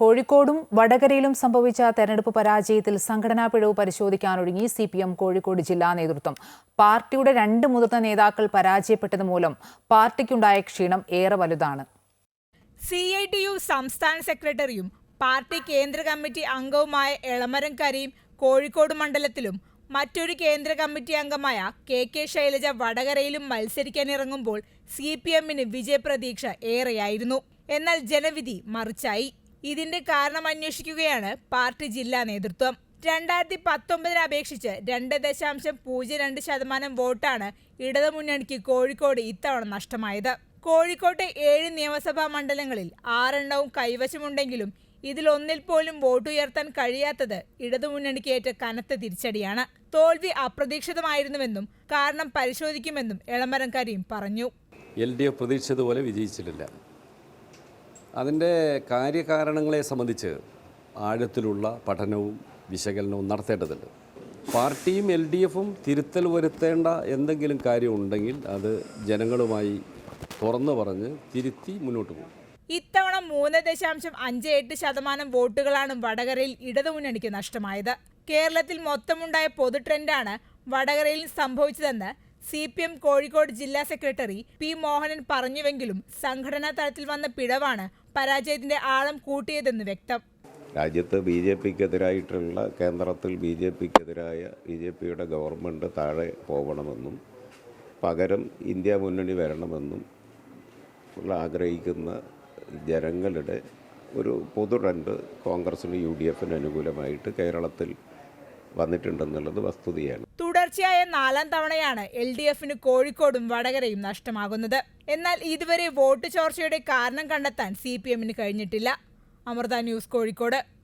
കോഴിക്കോടും വടകരയിലും സംഭവിച്ച തെരഞ്ഞെടുപ്പ് പരാജയത്തിൽ സംഘടനാ പിഴവ് പരിശോധിക്കാനൊരുങ്ങി സി പി എം കോഴിക്കോട് ജില്ലാ നേതൃത്വം. പാർട്ടിയുടെ രണ്ട് മുതിർന്ന നേതാക്കൾ പരാജയപ്പെട്ടത് മൂലം പാർട്ടിക്കുണ്ടായ ക്ഷീണം ഏറെ വലുതാണ്. സി ഐ ടി യു സംസ്ഥാന സെക്രട്ടറിയും പാർട്ടി കേന്ദ്ര കമ്മിറ്റി അംഗവുമായ എളമരം കരീം കോഴിക്കോട് മണ്ഡലത്തിലും മറ്റൊരു കേന്ദ്ര കമ്മിറ്റി അംഗമായ കെ കെ ശൈലജ വടകരയിലും മത്സരിക്കാനിറങ്ങുമ്പോൾ സി പി എമ്മിന് വിജയപ്രതീക്ഷ ഏറെയായിരുന്നു. എന്നാൽ ജനവിധി മറിച്ചായി. ഇതിന്റെ കാരണം അന്വേഷിക്കുകയാണ് പാർട്ടി ജില്ലാ നേതൃത്വം. രണ്ടായിരത്തി പത്തൊമ്പതിനെ അപേക്ഷിച്ച് രണ്ട് ദശാംശം പൂജ്യം രണ്ട് ശതമാനം വോട്ടാണ് ഇടതുമുന്നണിക്ക് കോഴിക്കോട് ഇത്തവണ നഷ്ടമായത്. കോഴിക്കോട്ടെ ഏഴ് നിയമസഭാ മണ്ഡലങ്ങളിൽ ആറെണ്ണവും കൈവശമുണ്ടെങ്കിലും ഇതിലൊന്നിൽ പോലും വോട്ടുയർത്താൻ കഴിയാത്തത് ഇടതുമുന്നണിക്ക് ഏറ്റ കനത്ത തിരിച്ചടിയാണ്. തോൽവി അപ്രതീക്ഷിതമായിരുന്നുവെന്നും കാരണം പരിശോധിക്കുമെന്നും എളമരം കരീം പറഞ്ഞു. എൽ ഡി എഫ് പ്രതീക്ഷിച്ചതുപോലെ വിജയിച്ചിട്ടില്ല. അതിന്റെ കാര്യകാരണങ്ങളെ സംബന്ധിച്ച് ആഴത്തിലുള്ള പഠനവും വിശകലനവും നടത്തേണ്ടതുണ്ട്. പാർട്ടിയും എൽ ഡി എഫും തിരുത്തൽ വരുത്തേണ്ട എന്തെങ്കിലും കാര്യമുണ്ടെങ്കിൽ അത് ജനങ്ങളുമായി തുറന്നു പറഞ്ഞ് തിരുത്തി മുന്നോട്ട് പോകും. ഇത്തവണ മൂന്ന് ദശാംശം അഞ്ച് എട്ട് ശതമാനം വോട്ടുകളാണ് വടകരയിൽ ഇടതുമുന്നണിക്ക് നഷ്ടമായത്. കേരളത്തിൽ മൊത്തമുണ്ടായ പൊതു ട്രെൻഡാണ് വടകരയിൽ സംഭവിച്ചതെന്ന് സി പി എം കോഴിക്കോട് ജില്ലാ സെക്രട്ടറി പി മോഹനൻ പറഞ്ഞുവെങ്കിലും സംഘടനാ തലത്തിൽ വന്ന പിഴവാണ് പരാജയത്തിന്റെ ആഴം കൂട്ടിയതെന്ന് വ്യക്തം. രാജ്യത്ത് ബി ജെ പിക്കെതിരായിട്ടുള്ള കേന്ദ്രത്തിൽ ബി ജെ പിക്കെതിരായ ബി ജെ പിയുടെ ഗവൺമെന്റ് താഴെ പോകണമെന്നും പകരം ഇന്ത്യ മുന്നണി വരണമെന്നും ഉള്ള ആഗ്രഹിക്കുന്ന ജനങ്ങളുടെ ഒരു പൊതു ട്രെൻഡ് കോൺഗ്രസിന് യു ഡി എഫിന് അനുകൂലമായിട്ട് കേരളത്തിൽ വന്നിട്ടുണ്ടെന്നുള്ളത് വസ്തുതയാണ്. തുടർച്ചയായ നാലാം തവണയാണ് എൽ ഡി എഫിന് കോഴിക്കോടും വടകരയും നഷ്ടമാകുന്നത്. എന്നാൽ ഇതുവരെ വോട്ട് ചോർച്ചയുടെ കാരണം കണ്ടെത്താൻ സി പി എമ്മിന് കഴിഞ്ഞിട്ടില്ല. അമൃത ന്യൂസ് കോഴിക്കോട്.